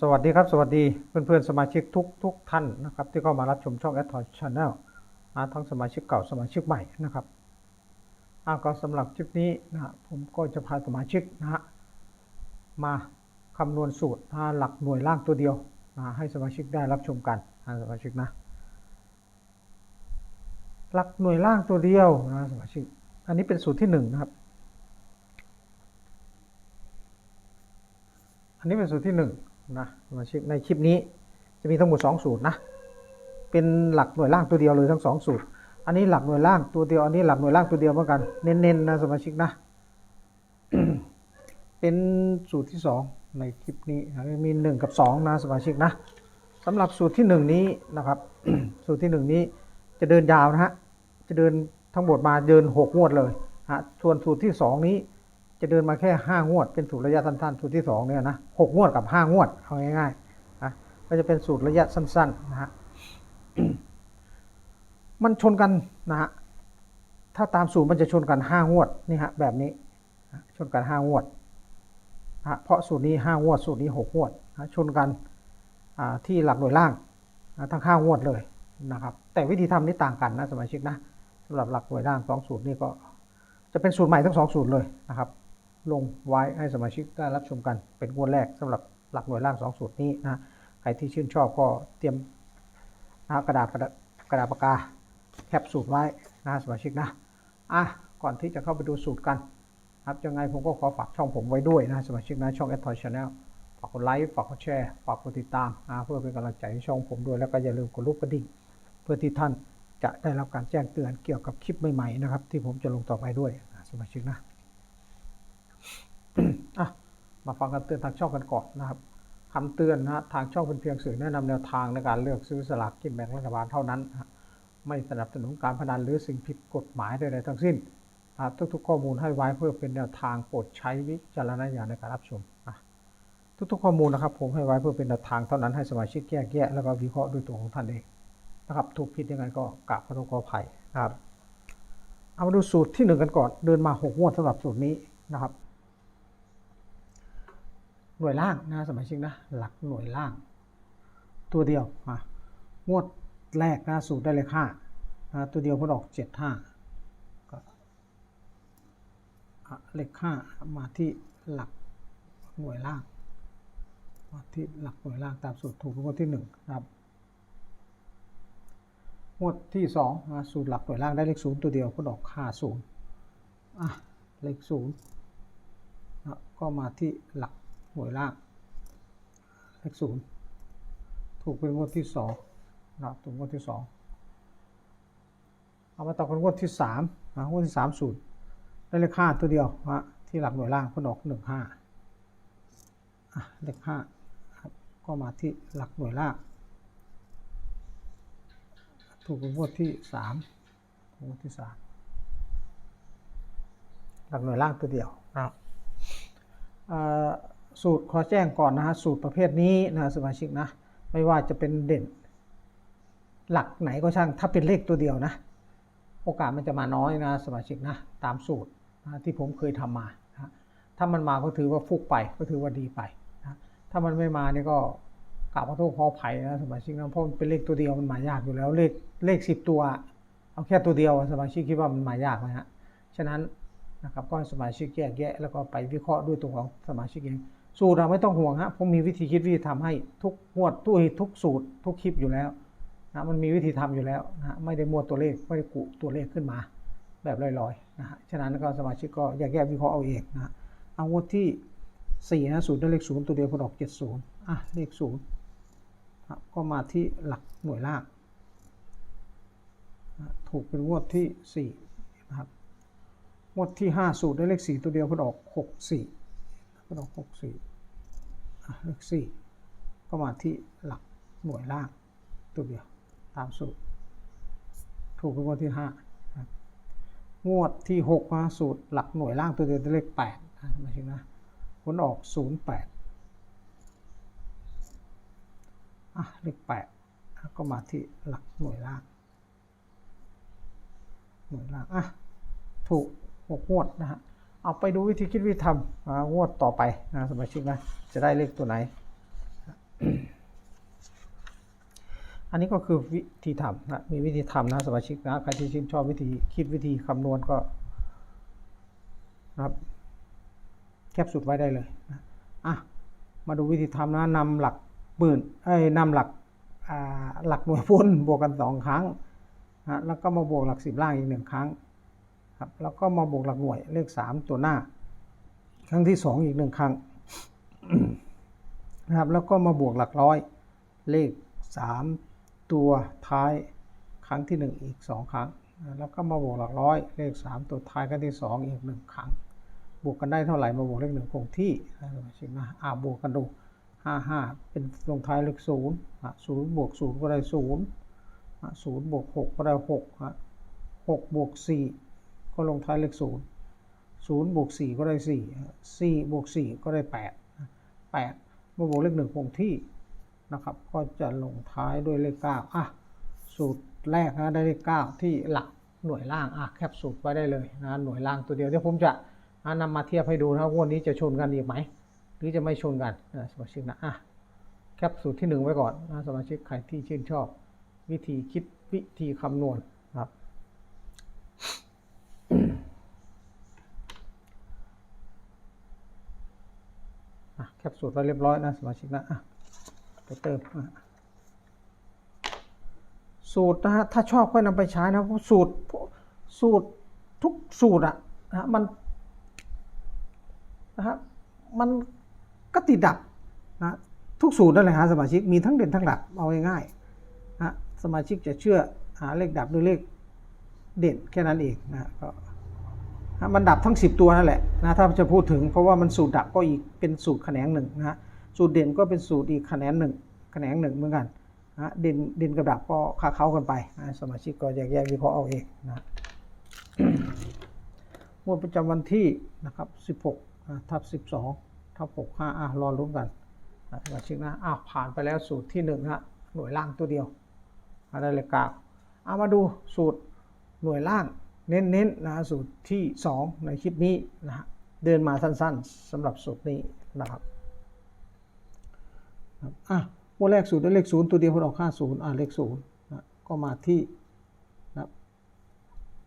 สวัสดีครับ สวัสดีเพื่อนๆสมาชิกทุกทุกท่านนะครับ ที่เข้ามารับชมช่อง a d t o y Channel อ่าทั้งสมาชิกเก่าสมาชิกใหม่นะครับอาก็สำหรับคลิปนี้นะผมก็จะพาสมาชิกนะฮะมาคำนวณสูตรหลักหน่วยล่างตัวเดียวนะให้สมาชิกได้รับชมกันสมาชิกนะ หลักหน่วยล่างตัวเดียวนะสมาชิก อันนี้เป็นสูตรที่หนึ่งนะครับอันนี้เป็นสูตรที่ห นะสมาชิกในคลิปนี้จะมีทั้งหมด 2 สูตรนะเป็นหลักหน่วยล่างตัวเดียวเลยทั้ง 2 สูตร อันนี้หลักหน่วยล่างตัวเดียวอันนี้หลักหน่วยล่างตัวเดียวเหมือนกันเน้นๆนะสมาชิกนะเป็นสูตรที่ 2 ในคลิปนี้นะมี 1 กับ 2 นะสมาชิกนะสำหรับสูตรที่ 1 นี้นะครับ สูตรที่ 1 นี้จะเดินยาวนะฮะจะเดินทั้งหมดมาเดิน 6 งวดเลยฮะส่วนสูตรที่ 2 นี้ จะเดินมาแค่5งวด เป็นสูตรระยะสั้นๆ สูตรที่2เนี่ยนะหกงวดกับ5งวดเอาง่ายๆนะก็จะเป็นสูตรระยะสั้นๆนะฮะมันชนกันนะฮะถ้าตามสูตรมันจะชนกัน5งวดนี่ฮะแบบนี้ชนกัน5งวดนะเพราะสูตรนี้5งวด สูตรนี้6งวดนะชนกันที่หลักหน่วยล่างนะทั้ง5งวดเลยนะครับ แต่วิธีทำนี่ต่างกันนะสมาชิกนะสำหรับหลักหน่วยล่าง2สูตรนี่ก็จะเป็นสูตรใหม่ทั้ง2สูตรเลยนะครับ ลงไว้ให้สมาชิกได้รับชมกันเป็นงวดแรกสำหรับหลักหน่วยล่าง 2 สูตรนี้นะใครที่ชื่นชอบก็เตรียมนะกระดาษกระดาษกระดาษปากกาแคปสูตรไว้นะสมาชิกนะอะก่อนที่จะเข้าไปดูสูตรกันครับยังไงผมก็ขอฝากช่องผมไว้ด้วยนะสมาชิกนะช่อง a d t o y Channel ฝากกดไลค์ฝากกดแชร์ฝากกดติดตามนะเพื่อเป็นกำลังใจให้ช่องผมด้วยแล้วก็อย่าลืมกดรูปกระดิ่งเพื่อที่ท่านจะได้รับการแจ้งเตือนเกี่ยวกับคลิปใหม่ๆนะครับที่ผมจะลงต่อไปด้วยนะสมาชิกนะ มาฟังคำเตือนทางช่องกันก่อนนะครับคำเตือนนะทางช่องเป็นเพียงสื่อแนะนำแนวทางในการเลือกซื้อสลากกินแบ่งรัฐบาลเท่านั้น ไม่สนับสนุนการพนันหรือสิ่งผิดกฎหมายใดๆทั้งสิ้นทุกๆข้อมูลให้ไว้เพื่อเป็นแนวทางโปรดใช้วิจารณญาณในการรับชมทุกๆข้อมูลนะครับ ผมให้ไว้เพื่อเป็นแนวทางเท่านั้นให้สมาชิกแยกแยะแล้วก็วิเคราะห์ด้วยตัวของท่านเองนะครับถูกผิดยังไงก็กราบขอโทษขออภัยนะครับเอามาดูสูตรที่หนึ่งกันก่อนเดินมาหกงวดสำหรับสูตรนี้นะครับ หน่วยล่างนะสมาชิกนะ หลักหน่วยล่าง ตัวเดียวมางวดแรกนะสูตรได้เลยค่านะตัวเดียวพอดอกเจ็ดห้าก็เลขห้ามาที่หลักหน่วยล่าง มาที่หลักหน่วยล่างตามสูตรถูกงวดที่หนึ่งนะครับงวดที่สองนะสูตรหลักหน่วยล่างได้เลขศูนย์ตัวเดียวพอดอกห้าศูนย์อะเลขศูนย์ก็มาที่หลัก หน่วยล่างเลขศูนย์ถูกเป็นงวดที่สองนะครับถูกงวดที่สองเอามาต่อกันงวดที่สามนะงวดที่สามศูนย์ได้เลขห้าตัวเดียวนะที่หลักหน่วยล่างพนออกหนึ่งห้าเลขห้าครับก็มาที่หลักหน่วยล่างถูกเป็นงวดที่สามงวดที่สามหลักหน่วยล่างตัวเดียวนะครับอ่า สูตรขอแจ้งก่อนนะฮะสูตรประเภทนี้นะสมาชิกนะ ไม่ว่าจะเป็นเด่น หลักไหนก็ช่างถ้าเป็นเลขตัวเดียวนะ โอกาสมันจะมาน้อยนะสมาชิกนะ ตามสูตรนะที่ผมเคยทำมานะถ้ามันมาก็ถือว่าฟุกไปก็ถือว่าดีไปนะถ้ามันไม่มานี่ก็กราบขอโทษขออภัยนะสมาชิกนะเพราะมันเป็นเลขตัวเดียวมันมายากอยู่แล้วเลขเลขสิบตัว เอาแค่ตัวเดียวสมาชิกคิดว่ามันมายากนะฮะฉะนั้นนะครับก็ให้สมาชิกแยกแยะแล้วก็ไปวิเคราะห์ด้วยตัวของสมาชิกเอง สูตรเราไม่ต้องห่วงฮะผมมีวิธีคิดวิธีทำให้ทุกงวดทุกทุกสูตร ทุกคลิปอยู่แล้วนะมันมีวิธีทำอยู่แล้วนะไม่ได้มัวตัวเลขไม่ได้กุตัวเลขขึ้นมาแบบลอยๆนะฮะฉะนั้นก็สมาชิกก็แยกแยะวิเคราะห์เอาเองนะฮะเอางวดที่สี่นะสูตรได้เลขศูนย์ตัวเดียวพอดอกเจ็ดศูนย์อะเลขศูนย์ก็มาที่หลักหน่วยล่างนะถูกเป็นงวดที่สี่นะครับงวดที่5สูตรได้เลข4ตัวเดียวพอออก6 4พ อออก6 4อะเลข4ก็มาที่หลักหน่วยล่างตัวเดียวตามสูตร ถูกเป็นงวดที่5ครับงวดที่6มาสูตรหลักหน่วยล่างตัวเดียวเลข8นะมาชิงนะผลออก0 8อะเลข8อะก็มาที่หลักหน่วยล่างหน่วยล่างอะถูกหกงวดนะฮะ เอาไปดูวิธีคิดวิธีทำงวดต่อไปนะสมาชิกนะ จะได้เลขตัวไหน อันนี้ก็คือวิธีทำนะ มีวิธีทำนะสมาชิกนะใครที่ชื่นชอบวิธีคิดวิธีคำนวณก็นะครับแคบสุดไว้ได้เลยนะอะมาดูวิธีทำนะนำหลักหมื่นไอ้นำหลักหลักหน่วยพ้นบวกกันสองครั้งนะแล้วก็มาบวกหลักสิบล่างอีกหนึ่งครั้ง ครับแล้วก็มาบวกหลักหน่วยเลขสามตัวหน้า ครั้งที่สองอีกหนึ่งครั้งนะครับแล้วก็มาบวกหลักร้อยเลขสามตัวท้ายครั้งที่หนึ่งอีกสองครั้ง แล้วก็มาบวกหลักร้อยเลขสามตัวท้ายครั้งที่สองอีกหนึ่งครั้ง บวกกันได้เท่าไหร่มาบวกเลขหนึ่งคงที่นะชิกนะอ่าบวกกันดูห้าห้าเป็นลงท้ายเลขศูนย์ศูนย์บวกศูนย์ก็ได้ศูนย์ศูนย์บวกหกก็ได้หกอะหกบวกสี่ ก็ลงท้ายเลขศูนย์ศูนย์บวกสี่ก็ได้สี่สี่บวกสี่ก็ได้แปดแปดมาบวกเลขหนึ่งคงที่นะครับ ก็จะลงท้ายด้วยเลขเก้าอะสูตรแรกนะได้เลขเก้าที่หลักหน่วยล่างอะแคปสูตรไว้ได้เลยนะหน่วยล่างตัวเดียวเดี๋ยวผมจะอะนำมาเทียบให้ดูนะครับงวดนี้จะชนกันอีกไหม หรือจะไม่ชนกันนะสมาชิกนะอะแคปสูตรที่หนึ่งไว้ก่อนนะสมาชิกใครที่ชื่นชอบ วิธีคิดวิธีคำนวณครับ อะแค ปสูตรไว้เรียบร้อยนะสมาชิกนะไปเติมสูตรนะฮะถ้าชอบก็นำไปใช้นะพราะสูตรสูตรทุกสูตรอะนะฮะมันนะครับมันก็ติดดับนะทุกสูตรนั่นแหละฮะสมาชิกมีทั้งเด่นทั้งดับเอาง่ายๆนะสมาชิกจะเชื่อหาเลขดับหรือเลขเด่นแค่นั้นเองนะก็ มันดับทั้ง 10 ตัวนั่นแหละนะถ้าจะพูดถึงเพราะว่ามันสูตรดับก็อีกเป็นสูตรแขนงหนึ่งนะสูตรเด่นก็เป็นสูตรอีกแขนงหนึ่งแขนงหนึ่งเหมือนกันนะเด่นเด่นกับดับก็ค้าเข้ากันไปนะสมาชิกก็แยกแยะวิเคราะห์เอาเองนะงวดประจำวันที่นะครับ 16อะทับ12ทับ65อะรอลุ้นกันอะสมาชิกนะอ้าวผ่านไปแล้วสูตรที่1ฮะหน่วยล่างตัวเดียวอะได้เลยกาเอามาดูสูตรหน่วยล่าง เน้นๆนะฮะสูตรที่ 2 ในคลิปนี้นะฮะเดินมาสั้นๆสำหรับสูตรนี้นะครับอะงวดแรกสูตรได้เลข0ตัวเดียวพอออก50อะเลข0นะก็มาที่นะ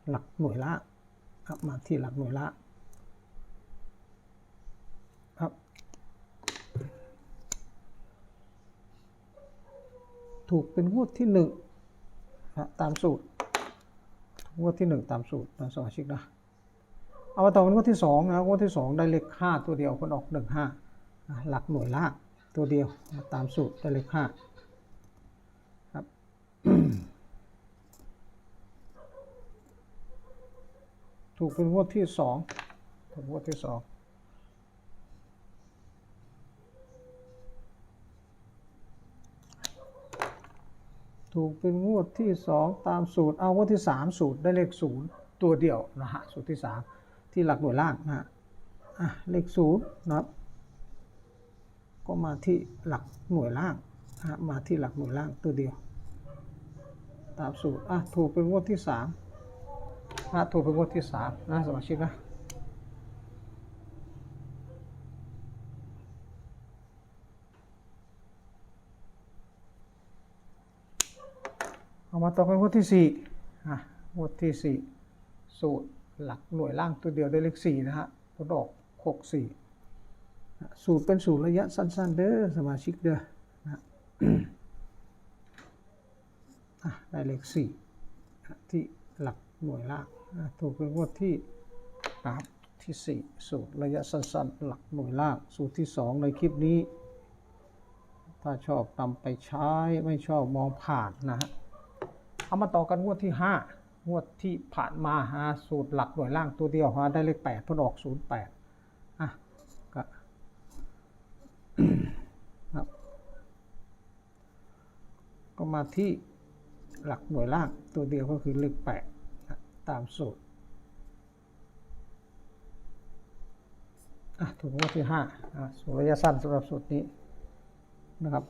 หลักหน่วยล่างครับมาที่หลักหน่วยละครับถูกเป็นงวดที่หนึ่งนะตามสูตร งวดที่หนึ่งตามสูตรนะสมาชิกนะเอามาต่อเป็นงวดที่สองนะงวดที่สองได้เลขห้าตัวเดียวคนออกหนึ่งห้าหลักหน่วยล่างตัวเดียวตามสูตรได้เลขห้าครับถูกเป็นงวดที่สองถูกงวดที่สอง ถูกเป็นงวดที่สองตามสูตร เอางวดที่สามสูตรได้เลขศูนย์ตัวเดียวนะฮะสูตรที่สามที่หลักหน่วยล่างนะฮะเลขศูนย์นะครับ ก็มาที่หลักหน่วยล่างนะมาที่หลักหน่วยล่างตัวเดียว ตามสูตรอะถูกเป็นงวดที่สามนะถูกเป็นงวดที่สามนะสมาชิกนะ เอามาต่อเป็นงวดที่สี่อะงวดที่สี่สูตรหลักหน่วยล่างตัวเดียวได้เลขสี่นะฮะผลออกหกสี่สูตรเป็นสูตรระยะสั้น ๆ เด้อสมาชิกเด้อนะได้เลขสี่ที่หลักหน่วยล่างถูกเป็นงวดที่ครับที่สี่สูตรระยะสั้น ๆ หลักหน่วยล่าง สูตรที่สองในคลิปนี้ ถ้าชอบนำไปใช้ไม่ชอบมองผ่านนะฮะ เอามาต่อกันงวดที่ห้างวดที่ผ่านมาฮะสูตรหลักหน่วยล่างตัวเดียวฮะได้เลขแปดพ้นออกศูนย์แปดอะก็ครับก็มาที่หลักหน่วยล่างตัวเดียวก็คือเลขแปดนะตามสูตรอะถูกงวดที่ห้าอะสูตรระยะสั้นสำหรับสูตรนี้นะครับ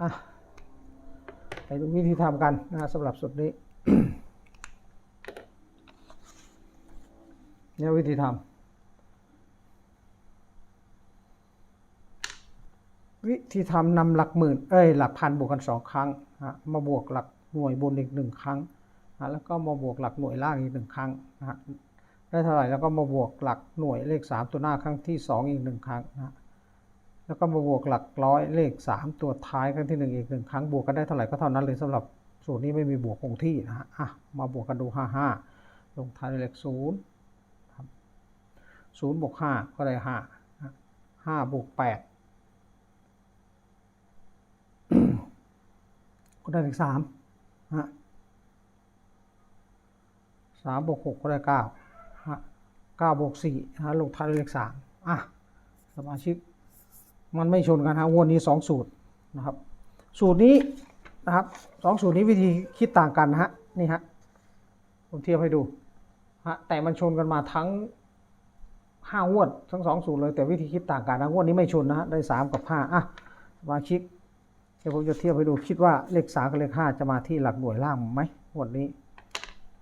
อะไปดูวิธีทำกันนะสำหรับสูตรนี้เนี่ยวิธีทที่ทำนำหลักหมื่น เอ้ย หลักพันบวกกันสองครั้งนะฮะมาบวกหลักหน่วยบนอีกหนึ่งครั้งนะแล้วก็มาบวกหลักหน่วยล่างอีกหนึ่งครั้งนะฮะได้เท่าไหร่แล้วก็มาบวกหลักหน่วยเลขสามตัวหน้าครั้งที่สองอีกหนึ่งครั้งนะฮะ แล้วก็มาบวกหลักร้อยเลขสามตัวท้ายครั้งที่หนึ่งอีกหนึ่งครั้งบวกกันได้เท่าไหร่ก็เท่านั้นเลยสำหรับสูตรนี้ไม่มีบวกคงที่นะฮะอะมาบวกกันดูห้าห้าลงท้ายด้วยเลขศูนย์ครับศูนย์บวกห้าก็ได้ห้าห้าบวกแปดก็ได้เลขสามฮะสามบวกหกก็ได้เก้าฮะเก้าบวกสี่ฮะลงท้ายด้วยเลขสามอะสมาชิก มันไม่ชนกันฮะงวนนี้สองสูตรนะครับ สูตรนี้นะครับสองสูตรนี้วิธีคิดต่างกันนะฮะนี่ฮะผมเทียบให้ดูฮะแต่มันชนกันมาทั้งห้างวดทั้งสองสูตรเลยแต่วิธีคิดต่างกันนะงวดนี้ไม่ชนนะฮะได้สามกับห้าอะสมาชิกเดี๋ยวผมจะเทียบให้ดูคิดว่าเลขสามกับเลขห้าจะมาที่หลักหน่วยล่างไหมงวดนี้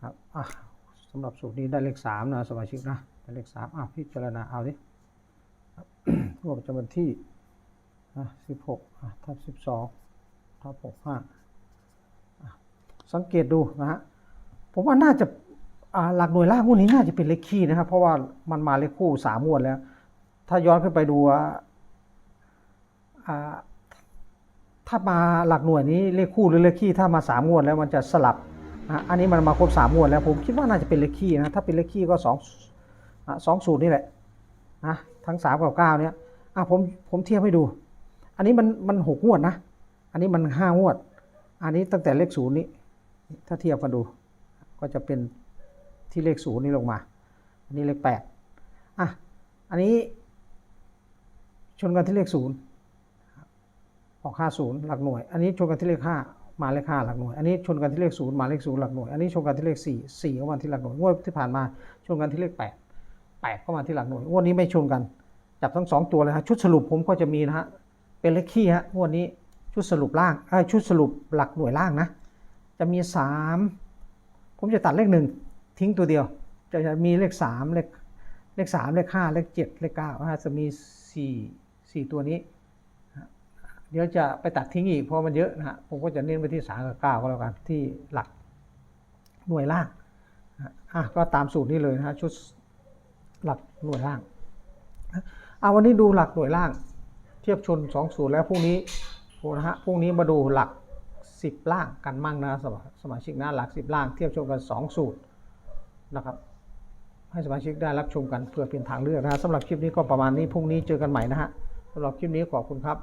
ครับอะสำหรับสูตรนี้ได้เลขสามนะสมาชิกนะได้เลขสามอะพิจารณาเอาดิครับงวดประจำวันที่ อะสิบหกอะทับสิบสองทับหกห้าสังเกตดูนะฮะผมว่าน่าจะหลักหน่วยล่างงวดนี้น่าจะเป็นเลขคี่นะครับ เพราะว่ามันมาเลขคู่สามงวดแล้ว ถ้าย้อนขึ้นไปดูถ้ามาหลักหน่วยนี้เลขคู่หรือเลขคี่ถ้ามาสามงวดแล้วมันจะสลับนะอันนี้มันมาครบสามงวดแล้วผมคิดว่าน่าจะเป็นเลขคี่นะถ้าเป็นเลขคี่ก็สองสองสูตรนี่แหละนะทั้งสามกับเก้าเนี่ยผมผมเทียบให้ดู นนี้มันมันหกงวดนะ อันนี้มันห้างวด อันนี้ตั้งแต่เลขศูนย์นี้ ถ้าเทียบกันดู ก็จะเป็นที่เลขศูนย์นี่ลงมา อันนี้เลขแปดอะ อันนี้ ชนกันที่เลขศูนย์ออก50หลักหน่วย อันนี้ชนกันที่เลข5มาเลข5หลักหน่วย อันนี้ชนกันที่เลข0มาเลข0หลักหน่วย อันนี้ชนกันที่เลข4 4ก็มาที่หลักหน่วย งวดที่ผ่านมาชนกันที่เลข8 8ก็มาที่หลักหน่วย งวดนี้ไม่ชนกัน จับทั้งสองตัวเลยฮะ ชุดสรุปผมก็จะมีนะฮะ เป็นเลขคี่ฮะงวดนี้ชุดสรุปล่างชุดสรุปหลักหน่วยล่างนะ จะมี 3 ผมจะตัดเลขหนึ่งทิ้งตัวเดียว จะจะมีเลข 3 เลขเลข 3 เลข 5 เลข 7 เลข9นะฮะจะมี 4 4 ตัวนี้ เดี๋ยวจะไปตัดทิ้งอีกเพราะมันเยอะนะฮะผมก็จะเน้นไปที่สามกับเก้าก็แล้วกันที่หลักหน่วยล่างอะก็ตามสูตรนี้เลยนะฮะชุดหลักหน่วยล่างนะอะวันนี้ดูหลักหน่วยล่าง เทียบชนสองสูตรแล้วพรุ่งนี้นะฮะพรุ่งนี้มาดูหลักสิบล่างกันมั่งนะสมาสมาชิกนะหลักสิบล่างเทียบชนกันสองสูตรนะครับ ให้สมาชิกได้รับชมกันเพื่อเป็นทางเลือกนะฮะสำหรับคลิปนี้ก็ประมาณนี้พรุ่งนี้เจอกันใหม่นะฮะสำหรับคลิปนี้ขอบคุณครับ